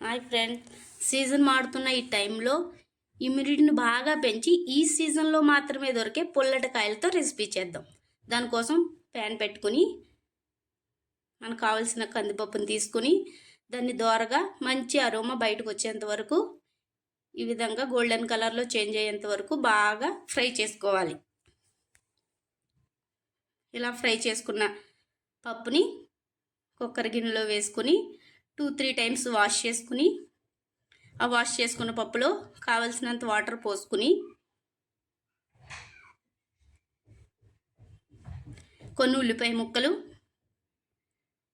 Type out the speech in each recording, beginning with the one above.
Hi friend. Season మారుతున్న ఈ టైంలో ఇమ్యూనిటీని బాగా పెంచి ఈ సీజన్లో మాత్రమే దొరికే పుల్లటికాయలతో రెసిపీ చేద్దాం. దానికోసం ప్యాన్ పెట్టుకుని మనకు కావలసిన కందిపప్పుని తీసుకుని దాన్ని దోరగా మంచి అరోమా బయటకు వచ్చేంత వరకు ఈ విధంగా గోల్డెన్ కలర్లో చేంజ్ అయ్యేంత వరకు బాగా ఫ్రై చేసుకోవాలి. ఇలా ఫ్రై చేసుకున్న పప్పుని కుక్కర్ గిన్నెలో వేసుకుని టూ త్రీ టైమ్స్ వాష్ చేసుకుని ఆ వాష్ చేసుకున్న పప్పులో కావలసినంత వాటర్ పోసుకుని కొన్ని ఉల్లిపాయ ముక్కలు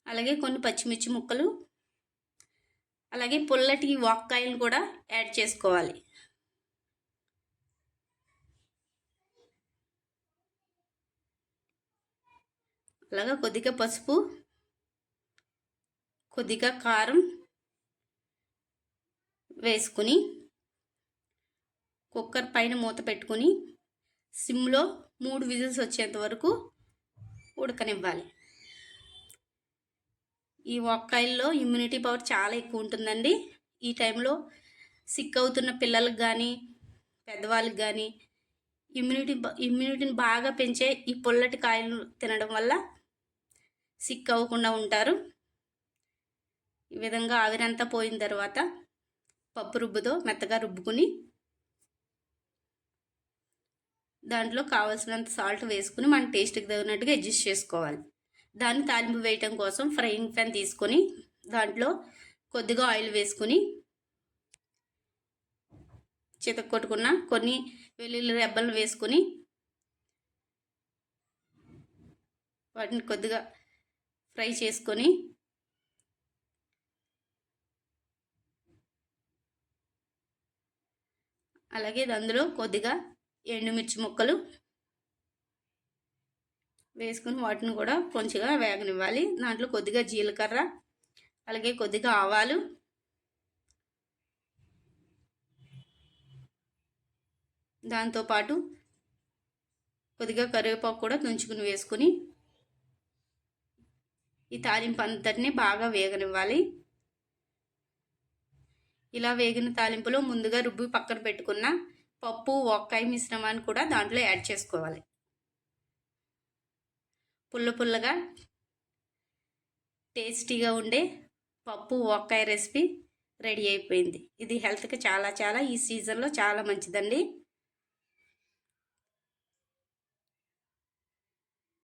అలాగే కొన్ని పచ్చిమిర్చి ముక్కలు అలాగే పుల్లటి వాక్కాయలు కూడా యాడ్ చేసుకోవాలి. అలాగే కొద్దిగా పసుపు కొద్దిగా కారం వేసుకుని కుక్కర్ పైన మూత పెట్టుకుని సిమ్లో మూడు విజిల్స్ వచ్చేంత వరకు ఉడకనివ్వాలి. ఈ వంకాయల్లో ఇమ్యూనిటీ పవర్ చాలా ఎక్కువ ఉంటుందండి. ఈ టైంలో సిక్ అవుతున్న పిల్లలకు కానీ పెద్దవాళ్ళకి కానీ ఇమ్యూనిటీ ఇమ్యూనిటీని బాగా పెంచే ఈ పుల్లటి కాయలు తినడం వల్ల సిక్ అవ్వకుండా ఉంటారు. విధంగా ఆవిరంతా పోయిన తర్వాత పప్పు రుబ్బుతో మెత్తగా రుబ్బుకుని దాంట్లో కావాల్సినంత సాల్ట్ వేసుకుని మన టేస్ట్కి తగినట్టుగా అడ్జస్ట్ చేసుకోవాలి. దాన్ని తాలింపు వేయటం కోసం ఫ్రైయింగ్ ప్యాన్ తీసుకొని దాంట్లో కొద్దిగా ఆయిల్ వేసుకుని చితక కొట్టుకున్న కొన్ని వెల్లుల్లి రెబ్బలను వేసుకుని వాటిని కొద్దిగా ఫ్రై చేసుకొని అలాగే అందులో కొద్దిగా ఎండుమిర్చి ముక్కలు వేసుకుని వాటిని కూడా కొంచెంగా వేగనివ్వాలి. దాంట్లో కొద్దిగా జీలకర్ర అలాగే కొద్దిగా ఆవాలు దాంతోపాటు కొద్దిగా కరివేపాకు కూడా తుంచుకుని వేసుకుని ఈ తాలింపు అంతటిని బాగా వేగనివ్వాలి. ఇలా వేగిన తాలింపులో ముందుగా రుబ్బి పక్కన పెట్టుకున్న పప్పు ఒక్కాయ మిశ్రమాన్ని కూడా దాంట్లో యాడ్ చేసుకోవాలి. పుల్ల పుల్లగా టేస్టీగా ఉండే పప్పు ఒక్కాయ రెసిపీ రెడీ అయిపోయింది. ఇది హెల్త్కి చాలా చాలా ఈ సీజన్లో చాలా మంచిదండి.